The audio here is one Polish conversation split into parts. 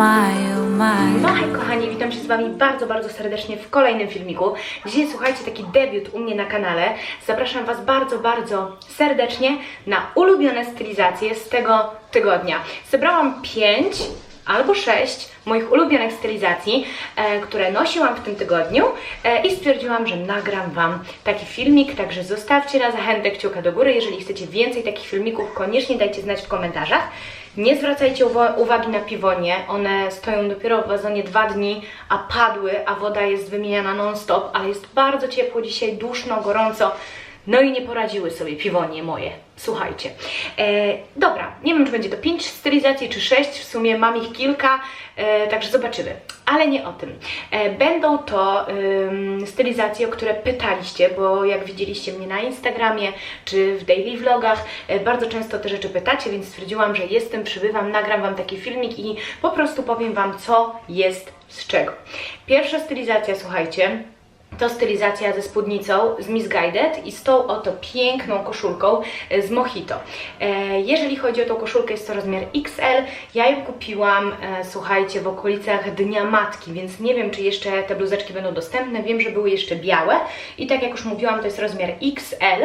oh my. No hej kochani, witam się z Wami bardzo, bardzo serdecznie w kolejnym filmiku. Dzisiaj słuchajcie, taki debiut u mnie na kanale. Zapraszam Was bardzo, bardzo serdecznie na ulubione stylizacje z tego tygodnia. Zebrałam 5 albo 6 moich ulubionych stylizacji, e, które nosiłam w tym tygodniu e, i stwierdziłam, że nagram Wam taki filmik, także zostawcie na zachętę kciuka do góry. Jeżeli chcecie więcej takich filmików, koniecznie dajcie znać w komentarzach. Nie zwracajcie uwa- uwagi na piwonie, one stoją dopiero w wazonie dwa dni, a padły, a woda jest wymieniana non-stop, ale jest bardzo ciepło dzisiaj, duszno, gorąco. No i nie poradziły sobie piwonie moje. Słuchajcie. E, dobra, nie wiem, czy będzie to 5 stylizacji, czy 6, w sumie mam ich kilka, e, także zobaczymy. Ale nie o tym. E, będą to ym, stylizacje, o które pytaliście, bo jak widzieliście mnie na Instagramie, czy w daily vlogach, e, bardzo często te rzeczy pytacie, więc stwierdziłam, że jestem, przybywam, nagram Wam taki filmik i po prostu powiem Wam, co jest z czego. Pierwsza stylizacja, słuchajcie, to stylizacja ze spódnicą z Misguided i z tą oto piękną koszulką e, z Mojito. E, Jeżeli chodzi o tą koszulkę, jest to rozmiar XL. Ja ją kupiłam, e, słuchajcie, w okolicach Dnia Matki, więc nie wiem, czy jeszcze te bluzeczki będą dostępne. Wiem, że były jeszcze białe i tak jak już mówiłam, to jest rozmiar XL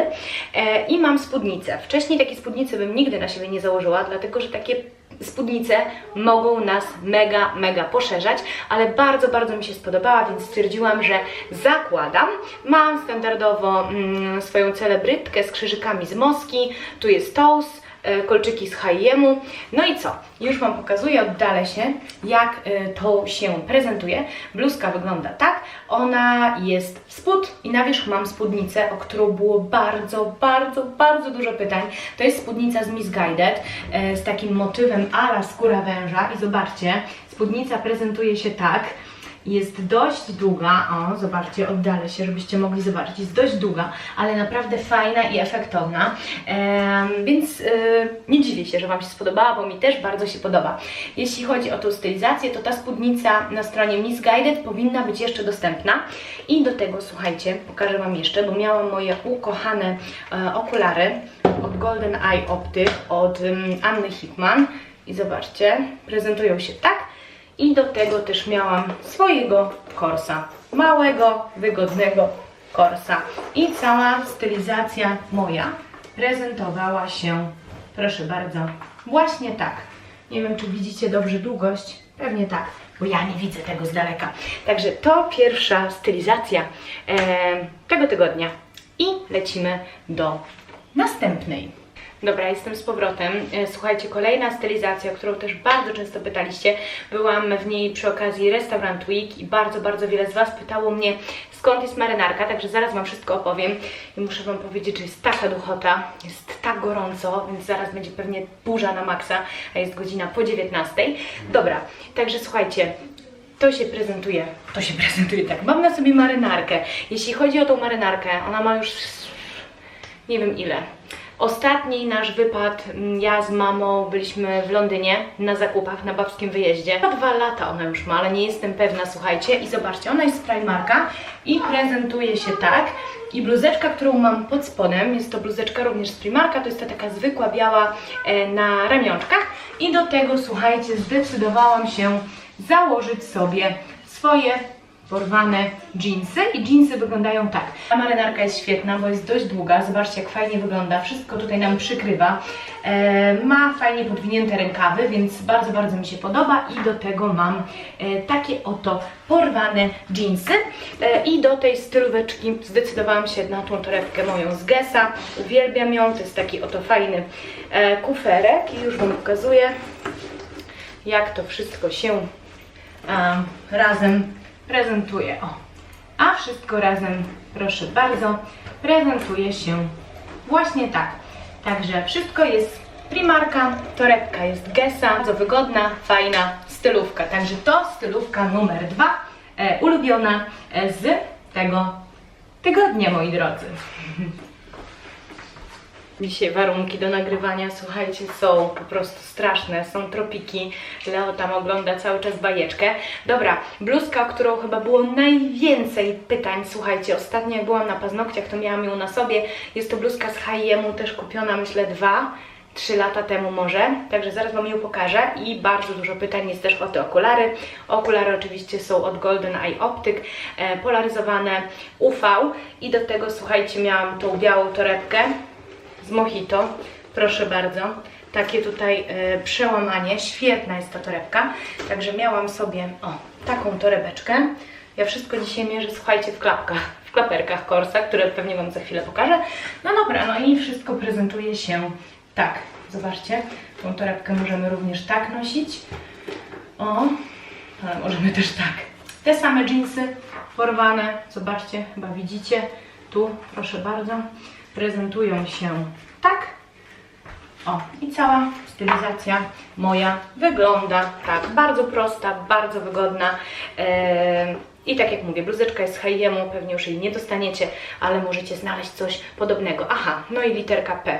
i mam spódnicę. Wcześniej takie spódnice bym nigdy na siebie nie założyła, dlatego że takie spódnice mogą nas mega, mega poszerzać, ale bardzo, bardzo mi się spodobała, więc stwierdziłam, że zakładam. Mam standardowo mm, swoją celebrytkę z krzyżykami z Moski, tu jest toast, kolczyki z H&M. No i co? Już Wam pokazuję, oddalę się, jak e, to się prezentuje. Bluzka wygląda tak, ona jest w spód i na wierzch mam spódnicę, o którą było bardzo, bardzo, bardzo dużo pytań. To jest spódnica z Misguided, e, z takim motywem ala skóra węża i zobaczcie, spódnica prezentuje się tak, jest dość długa, o zobaczcie, oddalę się, żebyście mogli zobaczyć, jest dość długa, ale naprawdę fajna i efektowna, więc y, nie dziwię się, że Wam się spodobała, bo mi też bardzo się podoba. Jeśli chodzi o tą stylizację, to ta spódnica na stronie Miss Guided powinna być jeszcze dostępna. I do tego, słuchajcie, pokażę Wam jeszcze, bo miałam moje ukochane e, okulary od Golden Eye Optic, od ym, Anny Hickman. I zobaczcie, prezentują się tak, i do tego też miałam swojego korsa. Małego, wygodnego korsa. I cała stylizacja moja prezentowała się, proszę bardzo, właśnie tak. Nie wiem, czy widzicie dobrze długość. Pewnie tak, bo ja nie widzę tego z daleka. Także to pierwsza stylizacja e, tego tygodnia. I lecimy do następnej. Dobra, jestem z powrotem. E, Słuchajcie, kolejna stylizacja, którą też bardzo często pytaliście. Byłam w niej przy okazji Restaurant Week i bardzo, bardzo wiele z Was pytało mnie, skąd jest marynarka, także zaraz Wam wszystko opowiem. I muszę Wam powiedzieć, że jest taka duchota, jest tak gorąco, więc zaraz będzie pewnie burza na maksa, a jest godzina po 19. Dobra, także słuchajcie, to się prezentuje, to się prezentuje tak. Mam na sobie marynarkę. Jeśli chodzi o tą marynarkę, ona ma już nie wiem ile. Ostatni nasz wypad, mm, ja z mamą byliśmy w Londynie na zakupach, na babskim wyjeździe. Chyba dwa lata ona już ma, ale nie jestem pewna, słuchajcie. I zobaczcie, ona jest z Primarka i prezentuje się tak. I bluzeczka, którą mam pod spodem, jest to bluzeczka również z Primarka, to jest ta taka zwykła biała e, na ramionczkach. I do tego, słuchajcie, zdecydowałam się założyć sobie swoje porwane dżinsy i dżinsy wyglądają tak. Ta marynarka jest świetna, bo jest dość długa, zobaczcie jak fajnie wygląda, wszystko tutaj nam przykrywa. E, ma fajnie podwinięte rękawy, więc bardzo, bardzo mi się podoba i do tego mam e, takie oto porwane dżinsy. E, i do tej stylóweczki zdecydowałam się na tą torebkę moją z Gessa, uwielbiam ją, to jest taki oto fajny e, kuferek i już Wam pokazuję jak to wszystko się em, razem prezentuje. O. A wszystko razem, proszę bardzo, prezentuje się właśnie tak. Także wszystko jest Primarka, torebka jest Gessa, bardzo wygodna, fajna stylówka. Także to stylówka numer dwa, e, ulubiona e, z tego tygodnia, moi drodzy. Dzisiaj warunki do nagrywania, słuchajcie, są po prostu straszne, są tropiki. Leo tam ogląda cały czas bajeczkę. Dobra, bluzka, o którą chyba było najwięcej pytań, słuchajcie, ostatnio jak byłam na paznokciach, to miałam ją na sobie. Jest to bluzka z H&M, też kupiona, myślę, dwa, 3 lata temu może, także zaraz Wam ją pokażę i bardzo dużo pytań jest też o te okulary. Okulary oczywiście są od Golden Eye Optic, e, polaryzowane UV i do tego słuchajcie miałam tą białą torebkę z Mojito, proszę bardzo. Takie tutaj e, przełamanie, świetna jest ta torebka, także miałam sobie o taką torebeczkę. Ja wszystko dzisiaj mierzę, słuchajcie, w klapkach, w klaperkach Corsa, które pewnie Wam za chwilę pokażę. No dobra, no i wszystko prezentuje się tak. Zobaczcie, tą torebkę możemy również tak nosić. O, ale możemy też tak. Te same jeansy porwane, zobaczcie, chyba widzicie. Tu, proszę bardzo, prezentują się tak. O, i cała stylizacja moja wygląda tak. Bardzo prosta, bardzo wygodna. I tak jak mówię, bluzeczka jest z H&M, pewnie już jej nie dostaniecie, ale możecie znaleźć coś podobnego. Aha, no i literka P.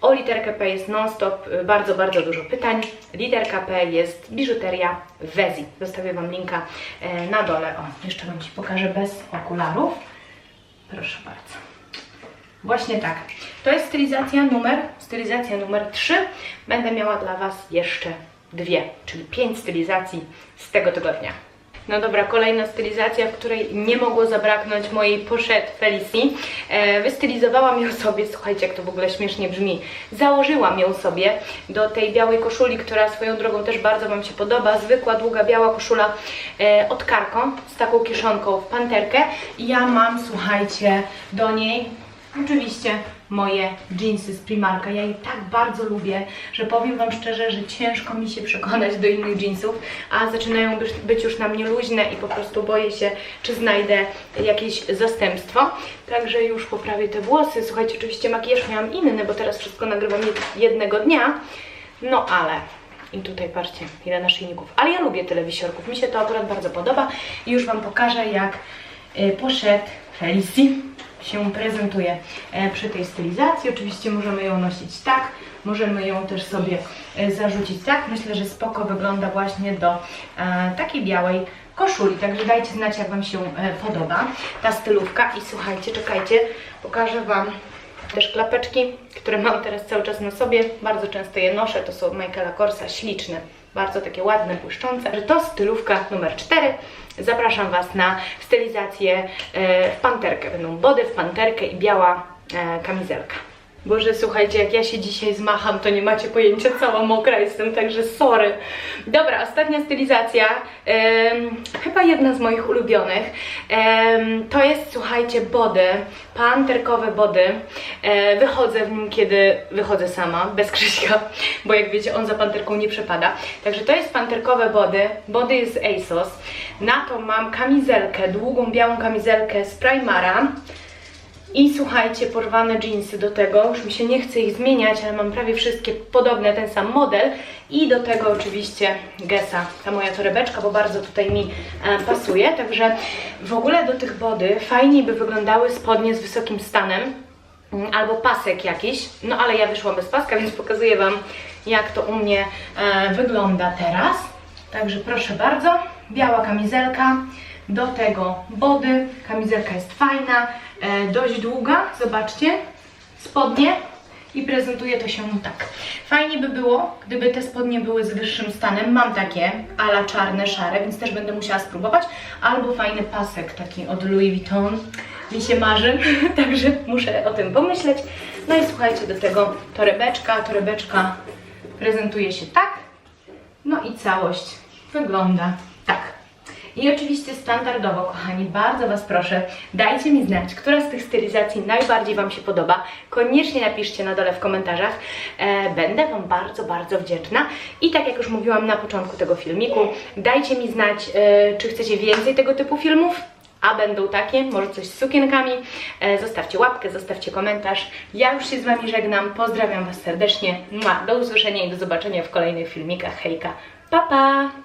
O literkę P jest non-stop, y, bardzo, bardzo dużo pytań. Literka P jest biżuteria Wezi. Zostawię Wam linka e, na dole. O, jeszcze Wam Ci pokażę bez okularów. Proszę bardzo. Właśnie tak. To jest stylizacja numer, stylizacja numer 3. Będę miała dla Was jeszcze dwie, czyli pięć stylizacji z tego tygodnia. No dobra, kolejna stylizacja, w której nie mogło zabraknąć mojej pochette Felicji. E, wystylizowałam ją sobie, słuchajcie, jak to w ogóle śmiesznie brzmi. Założyłam ją sobie do tej białej koszuli, która swoją drogą też bardzo Wam się podoba. Zwykła, długa, biała koszula e, od Karko z taką kieszonką w panterkę. I ja mam, słuchajcie, do niej Oczywiście moje jeansy z Primarka. Ja je tak bardzo lubię, że powiem Wam szczerze, że ciężko mi się przekonać do innych jeansów, a zaczynają być, już na mnie luźne i po prostu boję się, czy znajdę jakieś zastępstwo. Także już poprawię te włosy. Słuchajcie, oczywiście makijaż miałam inny, bo teraz wszystko nagrywam jed- jednego dnia. No ale i tutaj patrzcie, ile naszyjników. Ale ja lubię tyle wisiorków. Mi się to akurat bardzo podoba i już Wam pokażę, jak y, poszedł Felicji się prezentuje e, przy tej stylizacji. Oczywiście możemy ją nosić tak, możemy ją też sobie e, zarzucić tak. Myślę, że spoko wygląda właśnie do e, takiej białej koszuli. Także dajcie znać, jak Wam się podoba ta stylówka. I słuchajcie, czekajcie, pokażę Wam też klapeczki, które mam teraz cały czas na sobie. Bardzo często je noszę. To są Michaela Korsa, śliczne. Bardzo takie ładne, błyszczące. To stylówka numer 4. Zapraszam Was na stylizację e, w panterkę. Będą body w panterkę i biała e, kamizelka. Boże, słuchajcie, jak ja się dzisiaj zmacham, to nie macie pojęcia, cała mokra jestem, także sorry. Dobra, ostatnia stylizacja, chyba jedna z moich ulubionych. To jest, słuchajcie, body, panterkowe body. E, wychodzę w nim, kiedy wychodzę sama, bez Krzyśka, bo jak wiecie, on za panterką nie przepada. Także to jest panterkowe body, body jest ASOS. Na to mam kamizelkę, długą białą kamizelkę z Primara. I słuchajcie, porwane jeansy do tego, już mi się nie chce ich zmieniać, ale mam prawie wszystkie podobne, ten sam model. I do tego oczywiście Gesa, ta moja torebeczka, bo bardzo tutaj mi e, pasuje. Także w ogóle do tych body fajniej by wyglądały spodnie z wysokim stanem mm, albo pasek jakiś. No ale ja wyszłam bez paska, więc pokazuję Wam, jak to u mnie e, wygląda teraz. Także proszę bardzo, biała kamizelka, do tego body, kamizelka jest fajna, dość długa, zobaczcie, spodnie i prezentuje to się tak. Fajnie by było, gdyby te spodnie były z wyższym stanem, mam takie ala czarne, szare, więc też będę musiała spróbować, albo fajny pasek taki od Louis Vuitton, mi się marzy, także muszę o tym pomyśleć. No i słuchajcie, do tego torebeczka, torebeczka prezentuje się tak, no i całość wygląda tak. I oczywiście standardowo, kochani, bardzo Was proszę, dajcie mi znać, która z tych stylizacji najbardziej Wam się podoba. Koniecznie napiszcie na dole w komentarzach. E, będę Wam bardzo, bardzo wdzięczna. I tak jak już mówiłam na początku tego filmiku, dajcie mi znać, e, czy chcecie więcej tego typu filmów. A będą takie, może coś z sukienkami. E, zostawcie łapkę, zostawcie komentarz. Ja już się z Wami żegnam. Pozdrawiam Was serdecznie. Mua, Do usłyszenia i do zobaczenia w kolejnych filmikach. Hejka. Pa, pa!